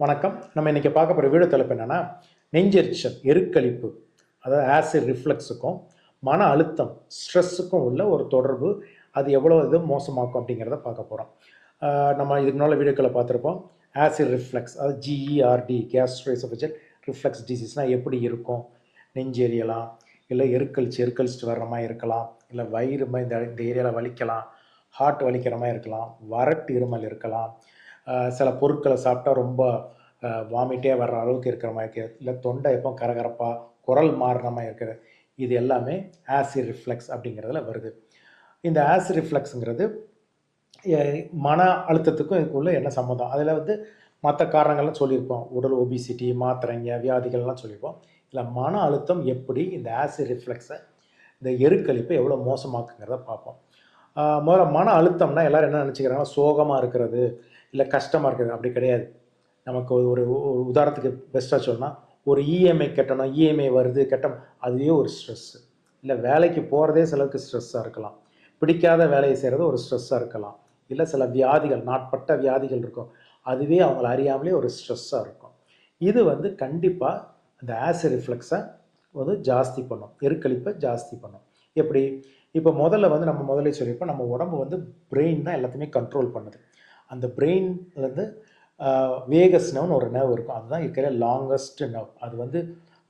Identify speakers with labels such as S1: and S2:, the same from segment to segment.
S1: வணக்கம். நம்ம இன்னைக்கு பார்க்க போகிற வீடியோ தலைப்பு என்னென்னா நெஞ்செரிச்சல் எருக்களிப்பு அதாவது ஆசிட் ரிஃப்ளெக்ஸுக்கும் மன அழுத்தம் ஸ்ட்ரெஸ்ஸுக்கும் உள்ள ஒரு தொடர்பு அது எவ்வளோ இது மோசமாக்கும் அப்படிங்கிறத பார்க்க போகிறோம் நம்ம இதுக்கு முன்னால் வீடியோக்களை பார்த்துருப்போம். ஆசிட் ரிஃப்ளெக்ஸ் அது ஜிஇஆர்டி கேஸ்ட்ரோசபிஜல் ரிஃப்ளெக்ஸ் டிசீஸ்னால் எப்படி இருக்கும்? நெஞ்செரியலாம் இல்லை எருக்கழிச்சு எருக்கழிச்சிட்டு வர்ற மாதிரி இருக்கலாம் இல்லை வயிறு மாதிரி இந்த இந்த ஏரியாவில் வலிக்கலாம் ஹார்ட் வலிக்கிற மாதிரி இருக்கலாம் வறட்டு இருமல் இருக்கலாம் சில பொருட்களை சாப்பிட்டா ரொம்ப வாமிட்டே வர்ற அளவுக்கு இருக்கிற மாதிரி இருக்குது இல்லை தொண்டை எப்போ கரகரப்பாக குரல் மாறுற மாதிரி இருக்குது இது எல்லாமே ஆசிட் ரிஃப்ளெக்ஸ் அப்படிங்கிறதுல வருது. இந்த ஆசிட் ரிஃப்ளெக்ஸுங்கிறது மன அழுத்தத்துக்கும் இதுக்குள்ள என்ன சம்மந்தம் அதில் வந்து மற்ற காரணங்கள்லாம் சொல்லியிருப்போம். உடல் ஒபிசிட்டி மாத்திரைங்க வியாதிகள்லாம் சொல்லியிருப்போம். இதில் மன அழுத்தம் எப்படி இந்த ஆசிட் ரிஃப்ளெக்ஸை இந்த எருக்களிப்பை எவ்வளோ மோசமாக்குங்கிறத பார்ப்போம். முதல்ல மன அழுத்தம்னா எல்லாரும் என்ன நினச்சிக்கிறாங்கன்னா சோகமாக இருக்கிறது இல்லை கஷ்டமாக இருக்கிறது அப்படி கிடையாது. நமக்கு ஒரு ஒரு உதாரணத்துக்கு பெஸ்ட்டாக சொன்னால் ஒரு இஎம்ஐ கட்டணும் இஎம்ஐ வருது கட்டணும் அதுவே ஒரு ஸ்ட்ரெஸ்ஸு இல்லை வேலைக்கு போகிறதே சிலருக்கு ஸ்ட்ரெஸ்ஸாக இருக்கலாம். பிடிக்காத வேலையை செய்கிறது ஒரு ஸ்ட்ரெஸ்ஸாக இருக்கலாம். இல்லை சில வியாதிகள் நாட்பட்ட வியாதிகள் இருக்கும். அதுவே அவங்கள அறியாமலே ஒரு ஸ்ட்ரெஸ்ஸாக இருக்கும். இது வந்து கண்டிப்பாக அந்த ஆஸ் ரிஃப்ளெக்ஸை வந்து ஜாஸ்தி பண்ணும். எருக்களிப்பை ஜாஸ்தி பண்ணும். எப்படி? இப்போ முதல்ல வந்து நம்ம முதல்ல சொல்லியிருப்போம் நம்ம உடம்பு வந்து பிரெயின் தான் எல்லாத்தையுமே கண்ட்ரோல் பண்ணுது. அந்த பிரெயின்லேருந்து வேகஸ் நவ்னு ஒரு நர்வ் இருக்கும். அதுதான் இருக்கிற லாங்கஸ்ட் நர்வ் அது வந்து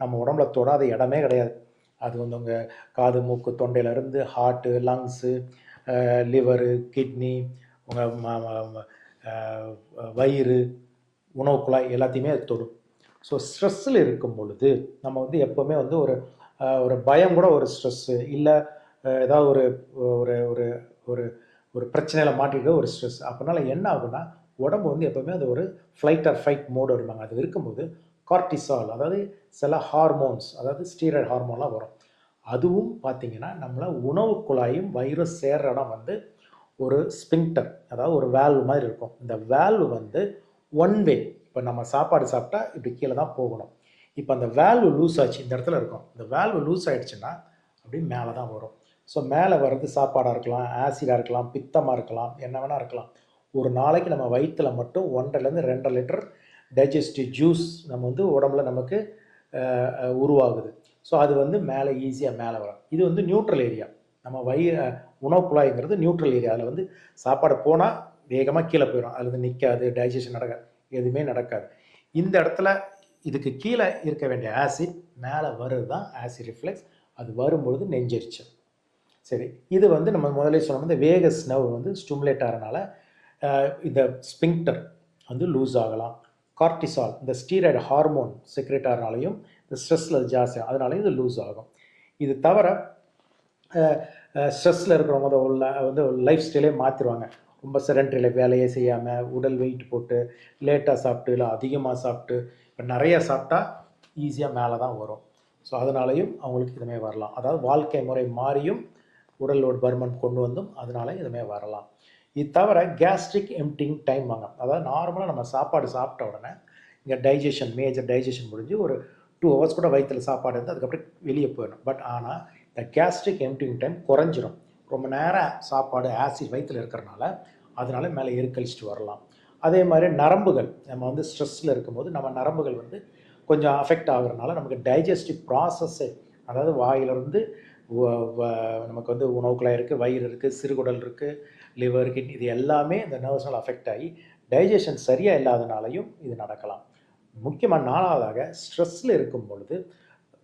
S1: நம்ம உடம்புல தொடாத இடமே கிடையாது. அது வந்து உங்கள் காது மூக்கு தொண்டையிலேருந்து ஹார்ட்டு லங்ஸு லிவரு கிட்னி உங்கள் வயிறு உணவு குழாய் எல்லாத்தையுமே அது தொடும். ஸோ ஸ்ட்ரெஸ்ஸில் இருக்கும் பொழுது நம்ம வந்து எப்போவுமே வந்து ஒரு ஒரு பயம் கூட ஒரு ஸ்ட்ரெஸ்ஸு இல்லை ஏதாவது ஒரு ஒரு ஒரு ஒரு ஒரு பிரச்சனையில் மாட்டிருக்க ஒரு ஸ்ட்ரெஸ் அப்போனால என்ன ஆகுனா உடம்பு வந்து எப்போவுமே அது ஒரு ஃப்ளைட் ஆர் ஃபைட் மோடு வருவாங்க. அது இருக்கும்போது கார்டிசால் அதாவது சில ஹார்மோன்ஸ் அதாவது ஸ்டீராய்டு ஹார்மோன்லாம் வரும். அதுவும் பார்த்தீங்கன்னா நம்மளை உணவு குழாயும் வைரஸ் சேர்ற இடம் வந்து ஒரு ஸ்பிங்டர் அதாவது ஒரு வேல்வ் மாதிரி இருக்கும். இந்த வேல்வ் வந்து ஒன் வே இப்போ நம்ம சாப்பாடு சாப்பிட்டா இப்படி கீழே தான் போகணும். இப்போ அந்த வேல்வ் லூஸ் ஆச்சு இந்த இடத்துல இருக்கும். இந்த வேல்வ் லூஸ் ஆயிடுச்சுன்னா அப்படி மேலே தான் வரும். ஸோ மேலே வர்றது சாப்பாடாக இருக்கலாம் ஆசிடாக இருக்கலாம் பித்தமாக இருக்கலாம் என்ன வேணால் இருக்கலாம். ஒரு நாளைக்கு நம்ம வயிற்றில் மட்டும் ஒன்றரைலேருந்து ரெண்டரை லிட்டர் டைஜஸ்டிவ் ஜூஸ் நம்ம வந்து உடம்புல நமக்கு உருவாகுது. ஸோ அது வந்து மேலே ஈஸியாக மேலே வரும். இது வந்து நியூட்ரல் ஏரியா நம்ம வயிறு உணவு குழாய்ங்கிறது நியூட்ரல் ஏரியா அதில் வந்து சாப்பாடு போனால் வேகமாக கீழே போயிடும் அது வந்து நிற்காது டைஜஷன் நடக்காது எதுவுமே நடக்காது. இந்த இடத்துல இதுக்கு கீழே இருக்க வேண்டிய ஆசிட் மேலே வருது தான் ஆசிட் ரிஃப்ளெக்ஸ் அது வரும்பொழுது நெஞ்சரிச்சல். சரி இது வந்து நம்ம முதலே சொன்ன இந்த வேகஸ் நர்வ் வந்து ஸ்டிமுலேட் ஆகிறனால இந்த ஸ்பிங்டர் வந்து லூஸ் ஆகலாம். கார்டிசால் இந்த ஸ்டீராய்டு ஹார்மோன் செக்ரேட் ஆகிறனாலையும் இந்த ஸ்ட்ரெஸ்ஸில் ஜாஸ்தி அதனாலையும் இது லூஸ் ஆகும். இது தவிர ஸ்ட்ரெஸ்ஸில் இருக்கிறவங்க வந்து வந்து லைஃப் ஸ்டைலே மாற்றிடுவாங்க ரொம்ப செரண்டரி வேலையே செய்யாமல் உடல் வெயிட் போட்டு லேட்டாக சாப்பிட்டு இல்லை அதிகமாக சாப்பிட்டு இப்போ நிறைய சாப்பிட்டா ஈஸியாக மேலே தான் வரும். ஸோ அதனாலையும் அவங்களுக்கு இதுமே வரலாம். அதாவது வாழ்க்கை முறை மாறியும் உடலோட பருமன் கொண்டு வந்தும் அதனால இதுமே வரலாம். இது தவிர கேஸ்ட்ரிக் எம்டிங் டைம் வாங்க. அதாவது நார்மலாக நம்ம சாப்பாடு சாப்பிட்ட உடனே இங்கே டைஜஷன் மேஜர் டைஜஷன் முடிஞ்சு ஒரு டூ ஹவர்ஸ் கூட வயிற்றுல சாப்பாடு இருந்து அதுக்கப்புறம் வெளியே போயிடும் பட் ஆனால் இந்த கேஸ்ட்ரிக் எம்டிங் டைம் குறைஞ்சிரும். ரொம்ப நேரம் சாப்பாடு ஆசிட் வயிற்றுல இருக்கிறனால அதனால மேலே எருக்கழிச்சிட்டு வரலாம். அதே மாதிரி நரம்புகள். நம்ம வந்து ஸ்ட்ரெஸ்ஸில் இருக்கும்போது நம்ம நரம்புகள் வந்து கொஞ்சம் அஃபெக்ட் ஆகுறதுனால நமக்கு டைஜஸ்டிவ் ப்ராசஸ்ஸே அதாவது வாயிலிருந்து நமக்கு வந்து உணவுக்குழாய் இருக்குது வயிறு இருக்குது சிறுகுடல் இருக்குது லிவர் கிட்னி இது எல்லாமே இந்த நர்வ்ஸ்னால் அஃபெக்ட் ஆகி டைஜஷன் சரியாக இல்லாதனாலையும் இது நடக்கலாம். முக்கியமாக நாலாவதாக ஸ்ட்ரெஸ்ஸில் இருக்கும் பொழுது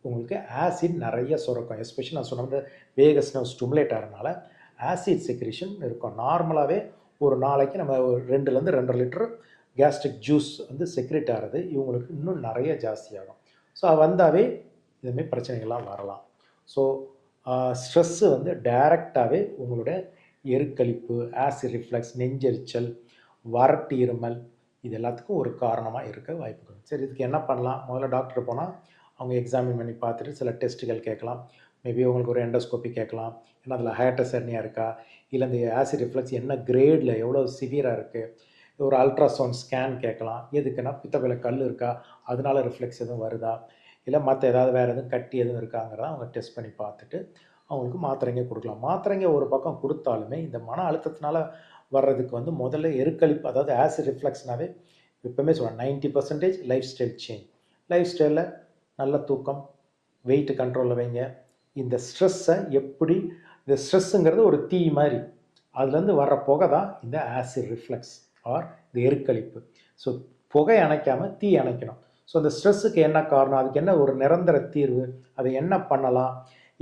S1: உங்களுக்கு ஆசிட் நிறைய சுரக்கும். எஸ்பெஷலி நான் சொன்ன வேகஸ் நர்வ் ஸ்டிமுலேட் ஆகிறனால ஆசிட் செக்ரிஷன் இருக்கும். நார்மலாகவே ஒரு நாளைக்கு நம்ம ஒரு ரெண்டுலேருந்து ரெண்டரை லிட்டர் கேஸ்ட்ரிக் ஜூஸ் வந்து செக்ரேட் ஆகிறது இவங்களுக்கு இன்னும் நிறைய ஜாஸ்தியாகும் ஸோ வந்தாவே இதுமாரி பிரச்சனைகள்லாம் வரலாம். ஸோ ஸ்ட்ரெஸ்ஸு வந்து டைரக்டாகவே உங்களோட எருக்களிப்பு ஆசிட் ரிஃப்ளெக்ஸ் நெஞ்செரிச்சல் வறட்டு இருமல் இது எல்லாத்துக்கும் ஒரு காரணமாக இருக்க வாய்ப்புகள். சரி இதுக்கு என்ன பண்ணலாம்? முதல்ல டாக்டர் போனால் அவங்க எக்ஸாமின் பண்ணி பார்த்துட்டு சில டெஸ்ட்டுகள் கேட்கலாம். மேபி உங்களுக்கு ஒரு எண்டோஸ்கோப்பி கேட்கலாம். ஏன்னா அதில் ஹயட்டசர்னியா இருக்கா? இல்லை இந்த ஆசிட் ரிஃப்ளக்ஸ் என்ன கிரேடில் எவ்வளோ சிவியராக இருக்குது ஒரு அல்ட்ராசவுண்ட் ஸ்கேன் கேட்கலாம். எதுக்குன்னா பித்தப்பையில் கல் இருக்கா? அதனால ரிஃப்ளெக்ஸ் எதுவும் வருதா? இல்லை மற்ற ஏதாவது வேறு எதுவும் கட்டி எதுவும் இருக்காங்கிறத அவங்க டெஸ்ட் பண்ணி பார்த்துட்டு அவங்களுக்கு மாத்திரைங்க கொடுக்கலாம். மாத்திரைங்க ஒரு பக்கம் கொடுத்தாலுமே இந்த மன அழுத்தத்தினால வர்றதுக்கு வந்து முதல்ல எருக்களிப்பு அதாவது ஆசிட் ரிஃப்ளெக்ஸ்னாவே எப்பவுமே சொல்கிறேன் ninety percentage life style change life ஸ்டைலில் நல்ல தூக்கம் வெயிட் கண்ட்ரோலில் வைங்க. இந்த ஸ்ட்ரெஸ்ஸை எப்படி இந்த ஸ்ட்ரெஸ்ஸுங்கிறது ஒரு தீ மாதிரி. அதுலேருந்து வர்ற புகை தான் இந்த ஆசிட் ரிஃப்ளெக்ஸ் ஆர் இந்த எருக்களிப்பு. ஸோ புகை அணைக்காமல் தீ அணைக்கணும். ஸோ அந்த ஸ்ட்ரெஸ்ஸுக்கு என்ன காரணம்? அதுக்கு என்ன ஒரு நிரந்தர தீர்வு? அதை என்ன பண்ணலாம்?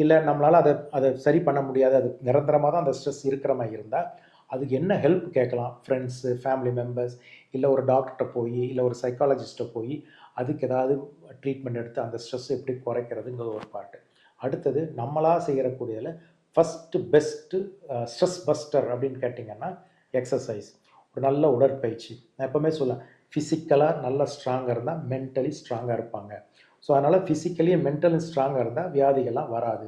S1: இல்லை நம்மளால் அதை அதை சரி பண்ண முடியாது. அது நிரந்தரமாக தான் அந்த ஸ்ட்ரெஸ் இருக்கிற மாதிரி இருந்தால் அதுக்கு என்ன ஹெல்ப் கேட்கலாம்? ஃப்ரெண்ட்ஸு ஃபேமிலி மெம்பர்ஸ் இல்லை ஒரு டாக்டர்கிட்ட போய் இல்லை ஒரு சைக்காலஜிஸ்ட்டை போய் அதுக்கு ஏதாவது ட்ரீட்மெண்ட் எடுத்து அந்த ஸ்ட்ரெஸ் எப்படி குறைக்கிறதுங்கிற ஒரு பாட்டு. அடுத்தது நம்மளாக செய்கிறக்கூடியதில் ஃபஸ்ட்டு பெஸ்ட்டு ஸ்ட்ரெஸ் பஸ்டர் அப்படின்னு கேட்டிங்கன்னா எக்ஸசைஸ் ஒரு நல்ல உடற்பயிற்சி. நான் எப்போவுமே சொல்லேன் ஃபிசிக்கலாக நல்லா ஸ்ட்ராங்காக இருந்தால் மென்டலி ஸ்ட்ராங்காக இருப்பாங்க. ஸோ அதனால் ஃபிசிக்கலி மென்டலி ஸ்ட்ராங்காக இருந்தால் வியாதிகள்லாம் வராது.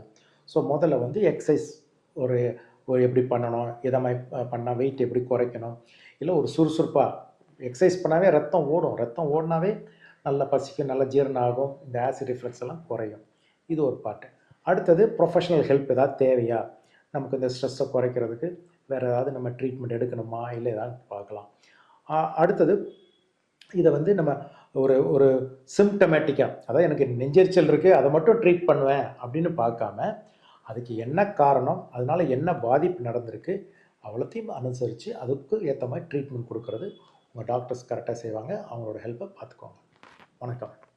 S1: ஸோ முதல்ல வந்து எக்ஸசைஸ் ஒரு ஒரு எப்படி பண்ணணும் எதை மாதிரி பண்ணால் வெயிட் எப்படி குறைக்கணும் இல்லை ஒரு சுறுசுறுப்பாக எக்ஸசைஸ் பண்ணாவே ரத்தம் ஓடும். ரத்தம் ஓடினாவே நல்லா பசிக்கும் நல்லா ஜீரணம் ஆகும் இந்த ஆசிட் ரிஃப்ளெக்ஸ் எல்லாம் குறையும். இது ஒரு பாட்டு. அடுத்தது ப்ரொஃபஷனல் ஹெல்ப் ஏதாவது தேவையா? நமக்கு இந்த ஸ்ட்ரெஸ்ஸை குறைக்கிறதுக்கு வேறு ஏதாவது நம்ம ட்ரீட்மெண்ட் எடுக்கணுமா? இல்லை ஏதாவது பார்க்கலாம். அடுத்தது இதை வந்து நம்ம ஒரு ஒரு சிம்டமேட்டிக்காக அதாவது எனக்கு நெஞ்செரிச்சல் இருக்குது அதை மட்டும் ட்ரீட் பண்ணுவேன் அப்படின்னு பார்க்காம அதுக்கு என்ன காரணம் அதனால என்ன பாதிப்பு நடந்திருக்கு அவ்வளோத்தையும் அனுசரித்து அதுக்கு ஏற்ற மாதிரி ட்ரீட்மெண்ட் கொடுக்கறது உங்கள் டாக்டர்ஸ் கரெக்டாக செய்வாங்க அவங்களோட ஹெல்ப்பை பார்த்துக்கோங்க. வணக்கம்.